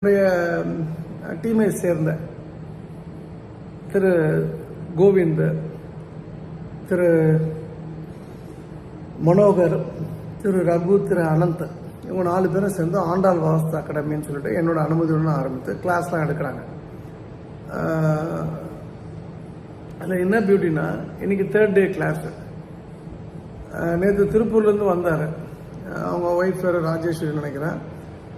என்னுடைய டீமை சேர்ந்த திரு கோவிந்த் திரு மனோகர் திரு ரகு திரு அனந்த் இவங்க நாலு பேரும் சேர்ந்து ஆண்டாள் வாஸ்து அகாடமின்னு சொல்லிட்டு என்னோட அனுமதியுடன் ஆரம்பித்து கிளாஸ்லாம் எடுக்கிறாங்க. அதில் என்ன பியூட்டினா இன்னைக்கு தேர்ட் டே கிளாஸ் நேற்று திருப்பூர்லேருந்து வந்தார். அவங்க ஒய்ஃப் பேர் ராஜேஸ்வரி நினைக்கிறேன்.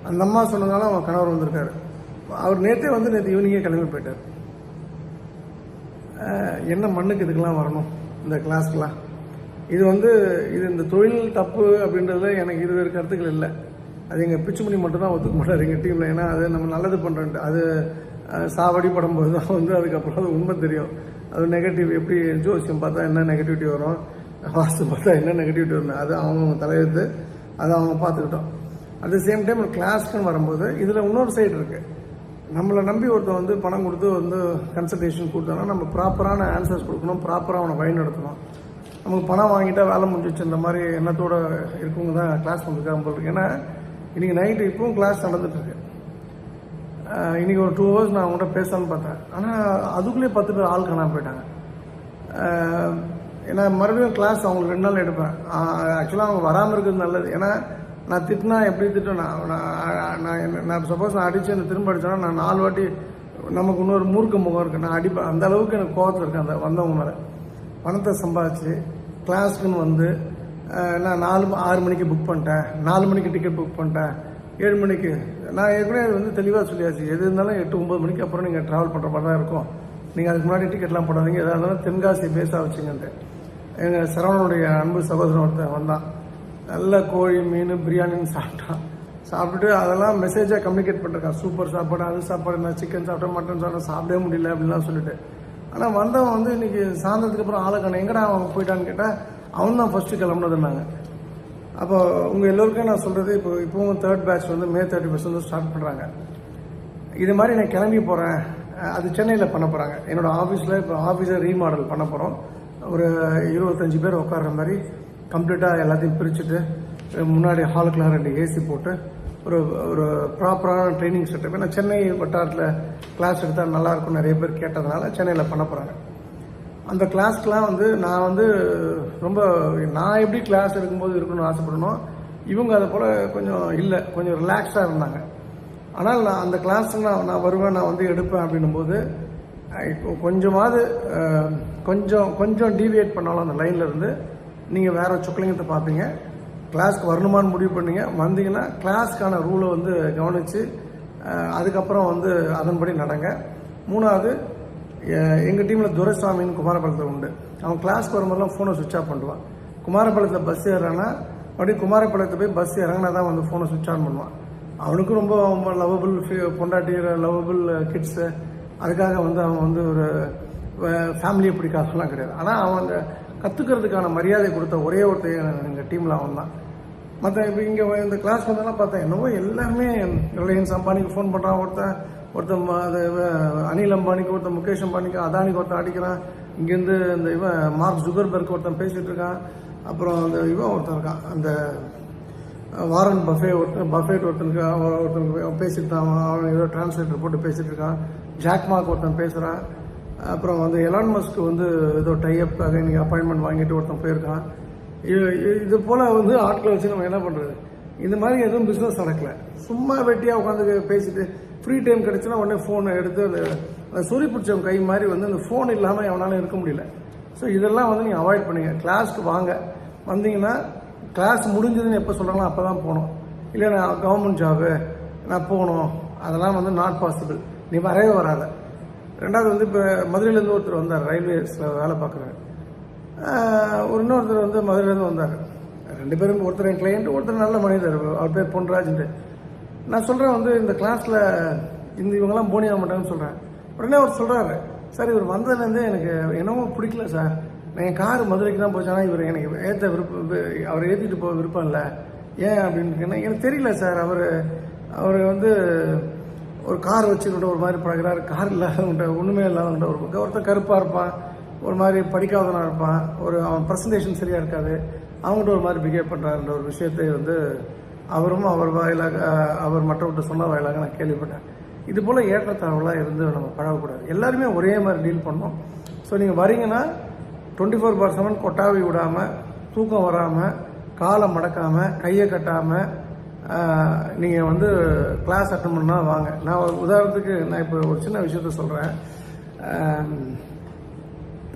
அந்த அம்மா சொன்னதுனால அவன் கணவர் வந்திருக்காரு. அவர் நேற்றே வந்து நேற்று ஈவினிங்கே கிளம்பி போயிட்டார். என்ன மண்ணுக்கு இதுக்கெல்லாம் வரணும்? இந்த கிளாஸ்க்கெலாம் இது வந்து இது இந்த தொழில் தப்பு அப்படின்றதுல எனக்கு இருவேறு கருத்துக்கள் இல்லை. அது எங்கள் பிச்சுமணி மணி மட்டும்தான் ஒத்துக்க மாட்டார் எங்கள் டீமில் ஏன்னா அது நம்ம நல்லது பண்ணுறோன்ட்டு அது சாவடி படும்போது தான் வந்து அதுக்கப்புறம் அது உண்மை தெரியும். அது நெகட்டிவ் எப்படி ஜோசியம் பார்த்தா என்ன நெகட்டிவிட்டி வரும்? வாஸ்து பார்த்தா என்ன நெகட்டிவிட்டி வரும் அது அவங்க தலையெழுத்து. அதை அவங்க பார்த்துக்கிட்டோம். அட் த சேம் டைம் கிளாஸ்க்குன்னு வரும்போது இதில் இன்னொரு சைடு இருக்குது நம்மளை நம்பி ஒருத்தன் வந்து பணம் கொடுத்து வந்து கன்சல்டேஷன் கொடுத்தோன்னா நம்ம ப்ராப்பரான ஆன்சர்ஸ் கொடுக்கணும் ப்ராப்பராக அவனை வழிநடத்தணும் நமக்கு பணம் வாங்கிட்டா வேலை முடிஞ்சிச்சு இந்த மாதிரி எண்ணத்தோட இருக்கவங்க தான் கிளாஸ் வந்துருக்காங்க போல் இருக்கு. ஏன்னா இன்றைக்கி நைட்டு இப்பவும் கிளாஸ் நடந்துட்டுருக்கு இன்றைக்கி இன்னைக்கு ஒரு டூ ஹவர்ஸ் நான் அவங்கள்ட்ட பேசலாம்னு பார்த்தேன். ஆனால் அதுக்குள்ளேயே பத்து பேர் ஆள் காணாமல் போயிட்டாங்க. ஏன்னா மறுபடியும் கிளாஸ் அவங்களுக்கு ரெண்டு நாள் எடுப்பேன். ஆக்சுவலாக அவங்க வராமல் இருக்கிறது நல்லது. ஏன்னா நான் திட்டினா எப்படி திட்டேன்? நான் நான் நான் என்ன- நான் சப்போஸ் நான் அடித்து என்ன திரும்ப அடிச்சேன்னா நான் நாலு வாட்டி நமக்கு இன்னொரு மூர்க்க முகம் இருக்குது நான் அடிப்பேன் அந்த அளவுக்கு எனக்கு கோவத்தில் இருக்கேன் அந்த வந்தவங்க மேலே. பணத்தை சம்பாதிச்சு கிளாஸ்க்குன்னு வந்து நான் நாலு ஆறு மணிக்கு புக் பண்ணிட்டேன். நாலு மணிக்கு டிக்கெட் புக் பண்ணிட்டேன். ஏழு மணிக்கு. நான் ஏற்கனவே அது வந்து தெளிவாக சொல்லியாச்சு. எது இருந்தாலும் எட்டு ஒம்பது மணிக்கு அப்புறம் நீங்கள் ட்ராவல் பண்ணுற மாதிரி தான் இருக்கும். நீங்கள் அதுக்கு முன்னாடி டிக்கெட்லாம் போடாதீங்க. எதாக இருந்தாலும் தென்காசி பேஸாக வச்சுங்கன்ட்டு. எங்கள் சரவணனுடைய அன்பு சகோதரன் ஒருத்தன் வந்தான். நல்ல கோழி மீன் பிரியாணின்னு சாப்பிட்டான் சாப்பிட்டுட்டு அதெல்லாம் மெசேஜாக கம்யூனிகேட் பண்ணிருக்கான் சூப்பர் சாப்பாடு அது சாப்பாடு நான் சிக்கன் சாப்பிட்டேன் மட்டன் சாப்பிட்டேன் சாப்பிடவே முடியல அப்படின்லாம் சொல்லிட்டு. ஆனால் வந்தவன் வந்து இன்னைக்கு சாயந்தரத்துக்கு அப்புறம் ஆளை எங்கடா அவன் போயிட்டான்னு கேட்டால் அவன் தான் ஃபஸ்ட்டு கிளம்புனதுன்னாங்க அப்போ உங்கள் எல்லோருக்கும் நான் சொல்கிறது இப்போ இப்போவும் தேர்ட் பேட்ச் வந்து மே தேர்ட்டி ஃபஸ்ட் வந்து ஸ்டார்ட் பண்ணுறாங்க இது மாதிரி நான் கிளம்பி போகிறேன் அது சென்னையில் பண்ண போகிறாங்க என்னோடய ஆஃபீஸில் இப்போ ஆஃபீஸை ரீமாடல் பண்ண போகிறோம் ஒரு இருபத்தஞ்சி பேர் உட்கார்ற மாதிரி கம்ப்ளீட்டாக எல்லாத்தையும் பிரிச்சுட்டு முன்னாடி ஹாலுக்குலாம் ரெண்டு ஏசி போட்டு ஒரு ஒரு ப்ராப்பரான ட்ரைனிங் செட்டப் ஏன்னா சென்னை வட்டாரத்தில் கிளாஸ் எடுத்தால் நல்லாயிருக்கும் நிறைய பேர் கேட்டதுனால சென்னையில் பண்ண போகிறாங்க அந்த கிளாஸ்க்கெலாம் வந்து நான் வந்து ரொம்ப நான் எப்படி கிளாஸ் இருக்கும்போது இருக்கணும்னு ஆசைப்படணும் இவங்க அதை போல் கொஞ்சம் இல்லை கொஞ்சம் ரிலாக்ஸாக இருந்தாங்க. ஆனால் நான் அந்த கிளாஸுக்கு நான் நான் வருவேன் நான் வந்து எடுப்பேன் அப்படின்னும் போது இப்போ கொஞ்சமாவது கொஞ்சம் கொஞ்சம் டீவியேட் பண்ணாலும் அந்த லைனில் இருந்து நீங்கள் வேறு சொக்கலிங்கத்தை பார்ப்பீங்க. கிளாஸ்க்கு வரணுமான்னு முடிவு பண்ணீங்க. வந்தீங்கன்னா கிளாஸ்க்கான ரூலை வந்து கவனித்து அதுக்கப்புறம் வந்து அதன்படி நடங்க. மூணாவது எங்கள் டீமில் துரைசாமின்னு குமாரபாளையத்தில் உண்டு. அவன் கிளாஸ்க்கு வரும்போதெல்லாம் ஃபோனை சுவிட்ச் ஆஃப் பண்ணுவான். குமாரபாளையத்தில் பஸ் ஏறானா மறுபடியும் குமாரபாளையத்தில் போய் பஸ் இறங்கினா தான் வந்து ஃபோனை சுவிட்ச் ஆன் பண்ணுவான். அவனுக்கும் ரொம்ப லவபிள் பொண்டாட்டி லவபிள் கிட்ஸு அதுக்காக வந்து அவன் வந்து ஒரு ஃபேமிலியை பிடிக்காதெல்லாம் கிடையாது. ஆனால் அவன் கற்றுக்கிறதுக்கான மரியாதை கொடுத்த ஒரே ஒருத்தர் எங்கள் டீமில் அவன் தான் மற்ற இப்போ இங்கே இந்த கிளாஸ் வந்தெல்லாம் பார்த்தேன் என்னவோ எல்லாருமே ரிலையன்ஸ் அம்பானிக்கு ஃபோன் பண்ணுறான் ஒருத்தன் ஒருத்தன் அது இவன் அனில் அம்பானிக்கு ஒருத்தன் முகேஷ் அம்பானிக்கு அதானிக்கு ஒருத்தன் அடிக்கிறான். இங்கேருந்து இந்த இவன் மார்க் ஜுகர்பர்க் ஒருத்தன் பேசிகிட்டு இருக்கான். அப்புறம் அந்த இவன் ஒருத்தன் இருக்கான் அந்த வாரன் பஃபே ஒருத்தன் பஃபேட் ஒருத்தனுக்கு அவன் ஒருத்தனுக்கு அவன் பேசிட்டு இருக்கான் அவன் அவன் ஏதோ டிரான்ஸ்லேட்டர் போட்டு பேசிகிட்டு இருக்கான். ஜாக்மார்க் ஒருத்தன் பேசுகிறான் அப்புறம் வந்து எலான் மஸ்க்கு வந்து ஏதோ டைஅப்காக இன்றைக்கி அப்பாயின்மெண்ட் வாங்கிட்டு ஒருத்தன் போயிருக்கான். இது- இது- இது வந்து ஆட்களை வச்சு நம்ம என்ன பண்ணுறது இந்த மாதிரி எதுவும் பிஸ்னஸ் நடக்கல. சும்மா வெட்டியாக உட்காந்து பேசிட்டு ஃப்ரீ டைம் கிடச்சுன்னா உடனே ஃபோனை எடுத்து அந்த சொறி பிடிச்சவன் கை மாதிரி வந்து அந்த ஃபோன் இல்லாமல் எவனாலும் இருக்க முடியல. ஸோ இதெல்லாம் வந்து நீங்கள் அவாய்ட் பண்ணுங்க. கிளாஸ்க்கு வாங்க. வந்தீங்கன்னா கிளாஸ் முடிஞ்சதுன்னு எப்போ சொல்கிறாங்களோ அப்போ தான் போகணும். இல்லை நான் கவர்மெண்ட் ஜாபு நான் போகணும். அதெல்லாம் வந்து நாட் பாசிபிள் நீ வரவே வராத. ரெண்டாவது வந்து இப்போ மதுரையிலேருந்து ஒருத்தர் வந்தார் ரயில்வேஸில் வேலை பார்க்குறாரு. ஒரு இன்னொருத்தர் வந்து மதுரையிலேருந்து வந்தார். ரெண்டு பேரும் ஒருத்தர் என் கிளையண்ட் ஒருத்தர் நல்ல மனிதர் அவர் பேர் பொன்ராஜ்ன்ட்டு. நான் சொல்கிறேன் வந்து இந்த கிளாஸில் இந்த இவங்கெல்லாம் போனி ஆக மாட்டாங்கன்னு சொல்கிறேன் உடனே அவர் சொல்கிறாரு சார் இவர் வந்ததுலேருந்தே எனக்கு என்னவோ பிடிக்கல சார். நான் என் கார் மதுரைக்கு தான் போச்சானா இவர் எனக்கு ஏற்ற விருப்பம் அவர் ஏற்றிட்டு போக விருப்பம் இல்லை. ஏன் அப்படின்னு கேட்டா, எனக்கு தெரியல சார். அவர் அவர் வந்து ஒரு கார் வச்சுக்கிட்ட ஒரு மாதிரி பழகுறாரு. கார் இல்லாதவங்கிட்ட ஒன்றுமே இல்லாதவங்கிட்ட ஒரு ஒருத்தர் கருப்பாக இருப்பான். ஒரு மாதிரி படிக்காதவனாக இருப்பான். ஒரு அவன் ப்ரெசன்டேஷன் சரியாக இருக்காது. அவங்ககிட்ட ஒரு மாதிரி பிஹேவ் பண்ணுறாருன்ற ஒரு விஷயத்தை வந்து அவரும் அவர் வாயிலாக அவர் மற்றவர்கிட்ட சொன்ன வாயிலாக நான் கேள்விப்பட்டேன். இது போல் ஏற்றத்தாழ்வுலாம் இருந்து நம்ம பழகக்கூடாது. எல்லாருமே ஒரே மாதிரி டீல் பண்ணோம் ஸோ நீங்கள் வரீங்கன்னா டுவெண்ட்டி ஃபோர் பார் செவன் கொட்டாவி விடாமல் தூக்கம் வராமல் காலை மடக்காமல் கையை கட்டாமல் நீங்கள் வந்து கிளாஸ் அட்டன் பண்ணால் வாங்க. நான் ஒரு உதாரணத்துக்கு நான் இப்போ ஒரு சின்ன விஷயத்த சொல்கிறேன்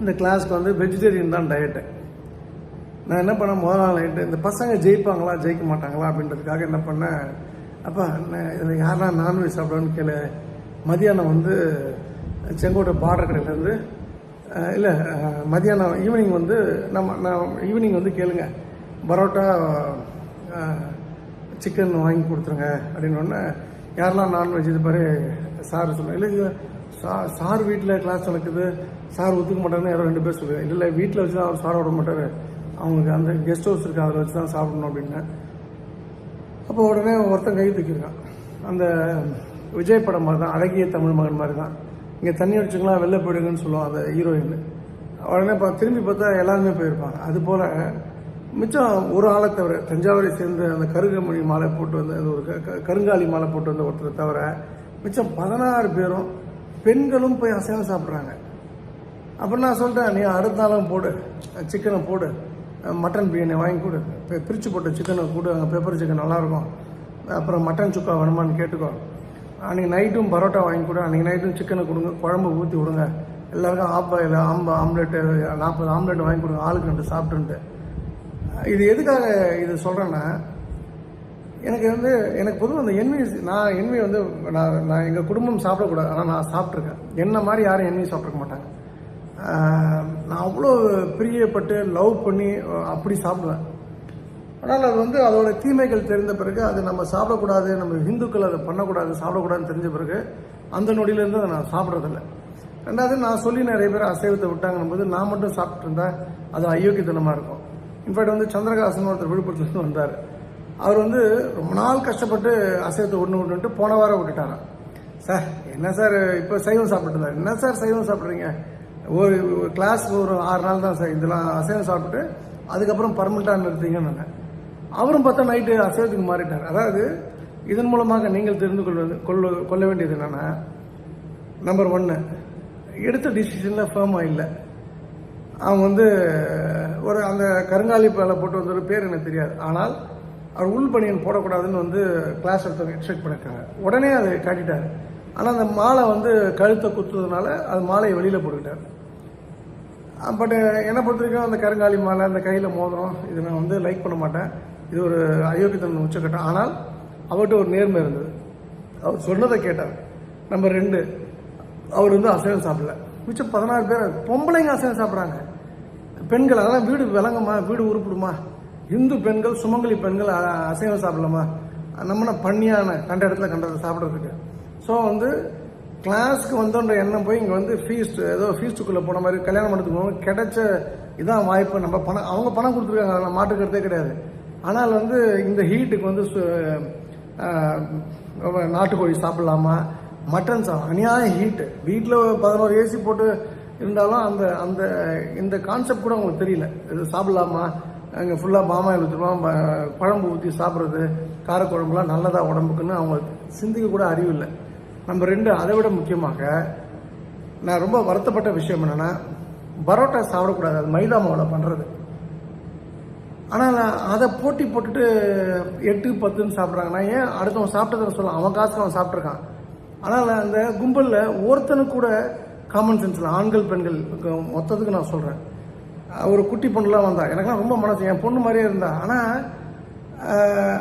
இந்த கிளாஸ்க்கு வந்து வெஜிடேரியன் தான் டயட்டு நான் என்ன பண்ணேன்? முதல் நாள் நைட்டு இந்த பசங்க ஜெயிப்பாங்களா? ஜெயிக்க மாட்டாங்களா? அப்படின்றதுக்காக என்ன பண்ணேன்? அப்பா நான் இதில் யாரெல்லாம் நான்வெஜ் சாப்பிடுவேன்னு கேளு. மதியானம் வந்து செங்கோட்டை பார்டர் கடையிலேருந்து இல்லை மதியானம் ஈவினிங் வந்து நம்ம நான் ஈவினிங் வந்து கேளுங்க. பரோட்டா சிக்கன் வாங்கி கொடுத்துருங்க அப்படின்னு உடனே யாரெல்லாம் நான்வெஜ் இது பாரு சார் சொல்லுங்கள் இல்லை சார் சார் வீட்டில் கிளாஸ் நடக்குது சார் ஒத்துக்க மாட்டாருன்னு யாரோ ரெண்டு பேர் சொல்லுவேன் இல்லை வீட்டில் வச்சு தான் அவர் சார் விட மாட்டார். அவங்களுக்கு அந்த கெஸ்ட் ஹவுஸ் இருக்குது அதில் வச்சு தான் சாப்பிடணும் அப்படின்னு. அப்போ உடனே ஒருத்தன் கை தூக்கியிருக்கான். அந்த விஜய் படம் மாதிரி தான் அழகிய தமிழ் மகன் மாதிரி தான். இங்கே தண்ணி அடிச்சுக்கலாம் வெளில போயிடுங்கன்னு சொல்லுவோம் அந்த ஹீரோயின் உடனே பா திரும்பி பார்த்தா எல்லாருமே போயிருப்பாங்க. அது போல் மிச்சம் ஒரு ஆளை தவிர தஞ்சாவூரை சேர்ந்து அந்த கருகமணி மாலை போட்டு வந்த அந்த ஒரு க- கருங்காலி மாலை போட்டு வந்த ஒருத்தரை தவிர மிச்சம் பதினாறு பேரும் பெண்களும் போய் அசைவம் சாப்பிட்றாங்க. அப்போ நான் சொல்லிட்டேன் நீ அடுத்த நாளும் போடு சிக்கனை போடு மட்டன் பிரியாணி வாங்கி கொடு இப்போ பிரித்து போட்ட சிக்கனை கொடு அங்கே பெப்பர் சிக்கன் நல்லாயிருக்கும். அப்புறம் மட்டன் சுக்கா வேணுமான்னு கேட்டுக்கோ. அன்றைக்கி நைட்டும் பரோட்டா வாங்கி கொடு அன்றைக்கி நைட்டும் சிக்கனை கொடுங்க குழம்பு ஊற்றி விடுங்க. எல்லாருக்கும் ஆப்பாயில் ஆம்பா ஆம்லெட்டு நாற்பது ஆம்லெட் வாங்கி கொடுங்க ஆளுக்கு ரெண்டு சாப்பிட்டுன்ட்டு. இது எதுக்காக இது சொல்கிறேன்னா எனக்கு வந்து எனக்கு பொதுவாக அந்த என்வி நான் என்வி வந்து நான் நான் எங்கள் குடும்பம் சாப்பிடக்கூடாது ஆனால் நான் சாப்பிட்ருக்கேன் என்ன மாதிரி யாரும் என்வி சாப்பிட்ருக்க மாட்டாங்க. நான் அவ்வளோ பிரியப்பட்டு லவ் பண்ணி அப்படி சாப்பிடுவேன். ஆனால் அது வந்து அதோட தீமைகள் தெரிந்த பிறகு அது நம்ம சாப்பிடக்கூடாது நம்ம ஹிந்துக்கள் அதை பண்ணக்கூடாது சாப்பிடக்கூடாதுன்னு தெரிஞ்ச பிறகு அந்த நொடியிலேருந்து அதை நான் சாப்பிட்றதில்ல. ரெண்டாவது நான் சொல்லி நிறைய பேர் அசைவத்தை விட்டாங்கன்னும் போது நான் மட்டும் சாப்பிட்டு அது அயோக்கியத்தனமாக இருக்கும். இன்ஃபேக்ட் வந்து சந்திரகாசன் ஒருத்தர் விழுப்புரத்துலேருந்து வந்தார். அவர் வந்து ரொம்ப நாள் கஷ்டப்பட்டு அசைவத்தை ஒன்று விட்டுட்டு போன வாரம் விட்டுட்டாராம் சார் என்ன சார் இப்போ சைவம் சாப்பிட்டுருந்தார். என்ன சார் சைவம் சாப்பிட்றீங்க? ஒரு கிளாஸ் ஒரு ஆறு நாள் தான் சார் இதெல்லாம் அசைவம் சாப்பிட்டு அதுக்கப்புறம் பர்மனெண்ட்டாக நிறுத்தீங்கன்னு அவரும் பார்த்தா நைட்டு அசைவத்துக்கு மாறிட்டார். அதாவது இதன் மூலமாக நீங்கள் தெரிந்து கொள்வது கொள்ள கொள்ள வேண்டியது என்னென்னா நம்பர் ஒன்று எடுத்த டிசிஷனில் ஃபேமாக இல்லை. அவங்க வந்து ஒரு அந்த கருங்காலி பேலை போட்டு வந்த ஒரு பேர் எனக்கு தெரியாது. ஆனால் அவர் உள் பணியன் போடக்கூடாதுன்னு வந்து கிளாஸ் ஒருத்தவங்க எக்ஸ்பெக்ட் பண்ணியிருக்காங்க உடனே அதை காட்டிட்டார். ஆனால் அந்த மாலை வந்து கழுத்தை குத்துறதுனால அது மாலையை வெளியில் போட்டுக்கிட்டார். பட் என்னை பொறுத்த வரைக்கும் அந்த கருங்காலி மாலை அந்த கையில் மோதிரம் இது நான் வந்து லைக் பண்ண மாட்டேன். இது ஒரு அயோக்கியத்தன் உச்சக்கட்டம் ஆனால் அவர்கிட்ட ஒரு நேர்மை இருந்தது. அவர் சொன்னதை கேட்டார். நம்பர் ரெண்டு அவர் வந்து அசைவம் சாப்பிடல. மிச்சம் பதினாறு பேர் பொம்பளைங்க அசைவம் சாப்பிட்றாங்க. பெண்கள் அதெல்லாம் வீடு விளங்குமா? வீடு உருப்பிடுமா? இந்து பெண்கள் சுமங்கலி பெண்கள் அசைவம் சாப்பிடலாமா? நம்மன பண்ணியான கண்ட இடத்துல கண்டதை சாப்பிட்றதுக்கு. ஸோ வந்து கிளாஸ்க்கு வந்தோன்ற எண்ணம் போய் இங்கே வந்து ஃபீஸ்ட் ஏதோ ஃபீஸ்ட்டுக்குள்ளே போன மாதிரி கல்யாணம் பண்ணதுக்கு போகும்போது கிடைச்ச இதான் வாய்ப்பு. நம்ம பணம் அவங்க பணம் கொடுத்துருக்காங்க. அதில் மாட்டுக்கிறதே கிடையாது. ஆனால் வந்து இந்த ஹீட்டுக்கு வந்து சு- நாட்டுக்கோழி சாப்பிடலாமா? மட்டன் சாப்பிட அநியாய ஹீட்டு வீட்டில் பதினோரு ஏசி போட்டு இருந்தாலும் அந்த அந்த இந்த கான்செப்ட் கூட அவங்களுக்கு தெரியல. இது சாப்பிடலாமா? அங்கே ஃபுல்லாக பாமாயில் ஊற்றுருவோம் குழம்பு ஊற்றி சாப்பிட்றது காரக்குழம்புலாம் நல்லதாக உடம்புக்குன்னு அவங்களுக்கு சிந்திக்க கூட அறிவு இல்லை. நம்ம ரெண்டு அதை விட முக்கியமாக நான் ரொம்ப வருத்தப்பட்ட விஷயம் என்னென்னா பரோட்டா சாப்பிடக்கூடாது. அது மைதா மாவில் பண்ணுறது ஆனால் அதை போட்டி போட்டுட்டு எட்டு பத்துன்னு சாப்பிட்றாங்கன்னா ஏன் அடுத்தவன் சாப்பிட்டதுன்னு சொல்லலாம் அவன் காசுக்கு அவன் சாப்பிட்ருக்கான் ஆனால் அந்த கும்பலில் ஒருத்தனுக்கு கூட காமன் சென்ஸில் ஆண்கள் பெண்கள் மொத்தத்துக்கு நான் சொல்கிறேன் ஒரு குட்டி பொண்ணுலாம் வந்தா எனக்குலாம் ரொம்ப மனசு என் பொண்ணு மாதிரியே இருந்தா ஆனால்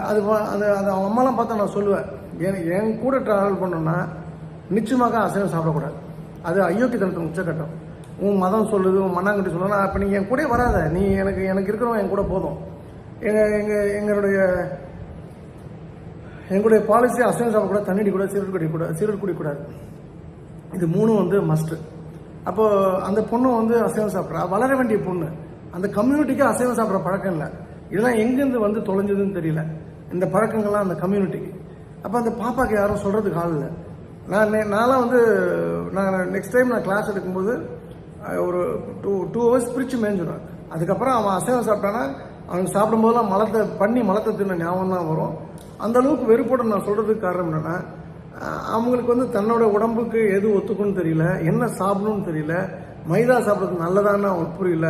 அது அது அது அவன் அம்மாலாம் பார்த்தா நான் சொல்லுவேன் என் என் கூட ட்ராவல் பண்ணோன்னா நிச்சயமாக அசைவம் சாப்பிடக்கூடாது. அது அயோக்கியத்தனத்தின் உச்சக்கட்டம். உன் மதம் சொல்லுது உன் மண்ணாங்கட்டி சொல்லுனா அப்போ நீங்கள் என் கூட வராத. நீ எனக்கு எனக்கு இருக்கிறவன் என் கூட போதும். எங்கள் எங்கள் எங்களுடைய எங்களுடைய பாலிசி அசைவம் சாப்பிடக்கூடாது தண்ணீடி கூட சிறுட் குடிக்கூடாது சிறுட் குடிக்கூடாது இது மூணும் வந்து மஸ்ட்டு அப்போ அந்த பொண்ணு வந்து அசைவம் சாப்பிட்றா. வளர வேண்டிய பொண்ணு. அந்த கம்யூனிட்டிக்கு அசைவம் சாப்பிட்ற பழக்கம் இல்லை. இதெல்லாம் எங்கேருந்து வந்து தொலைஞ்சதுன்னு தெரியல. இந்த பழக்கங்கள்லாம் அந்த கம்யூனிட்டிக்கு அப்போ அந்த பாப்பாக்கு யாரும் சொல்கிறதுக்கு ஆள் இல்லை. நான் நே- நான்லாம் வந்து நான் நெக்ஸ்ட் டைம் நான் கிளாஸ் எடுக்கும்போது ஒரு டூ டூ ஹவர்ஸ் பிரித்து மேய்ஞ்சிடுவேன் அதுக்கப்புறம் அவன் அசைவம் சாப்பிட்டானா அவனுக்கு சாப்பிடும்போதெல்லாம் மலத்தை பண்ணி மலத்தை தின்ன ஞாபகம் தான் வரும். அந்த அளவுக்கு வெறுப்போட நான் சொல்கிறதுக்கு காரணம் என்னென்னா அவங்களுக்கு வந்து தன்னோட உடம்புக்கு எது ஒத்துக்கும்னு தெரியல என்ன சாப்பிடணும்னு தெரியல மைதா சாப்பிட்றது நல்லதான்னு அவங்களுக்கு புரியல.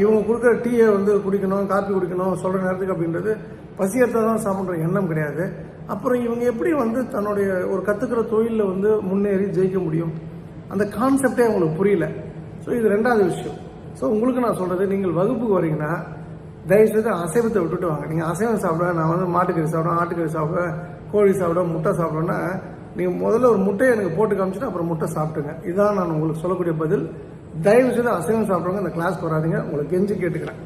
இவங்க கொடுக்குற டீயை வந்து குடிக்கணும் காப்பி குடிக்கணும் சொல்கிற நேரத்துக்கு அப்படின்றது பசியத்தை தான் சாப்பிட்ற எண்ணம் கிடையாது. அப்புறம் இவங்க எப்படி வந்து தன்னுடைய ஒரு கற்றுக்கிற தொழிலில் வந்து முன்னேறி ஜெயிக்க முடியும்? அந்த கான்செப்டே அவங்களுக்கு புரியல. ஸோ இது ரெண்டாவது விஷயம். ஸோ உங்களுக்கு நான் சொல்கிறது நீங்கள் வகுப்புக்கு வரீங்கன்னா தயவுசெய்து அசைவத்தை விட்டுட்டு வாங்க. நீங்கள் அசைவம் சாப்பிடுவேன் நான் வந்து மாட்டுக்கறி சாப்பிடுவேன் ஆட்டுக்கறி சாப்பிடுவேன் கோழி சாப்பிட முட்டை சாப்பிடணும்னா நீங்கள் முதல்ல ஒரு முட்டையை எனக்கு போட்டு காமிச்சிட்டு அப்புறம் முட்டை சாப்பிட்டுங்க. இதுதான் நான் உங்களுக்கு சொல்லக்கூடிய பதில். தயவு செய்து அசைவம் சாப்பிட்றவங்க இந்த கிளாஸ்க்கு வராதீங்க. உங்களுக்கு கெஞ்சி கேட்டுக்கிறேன்.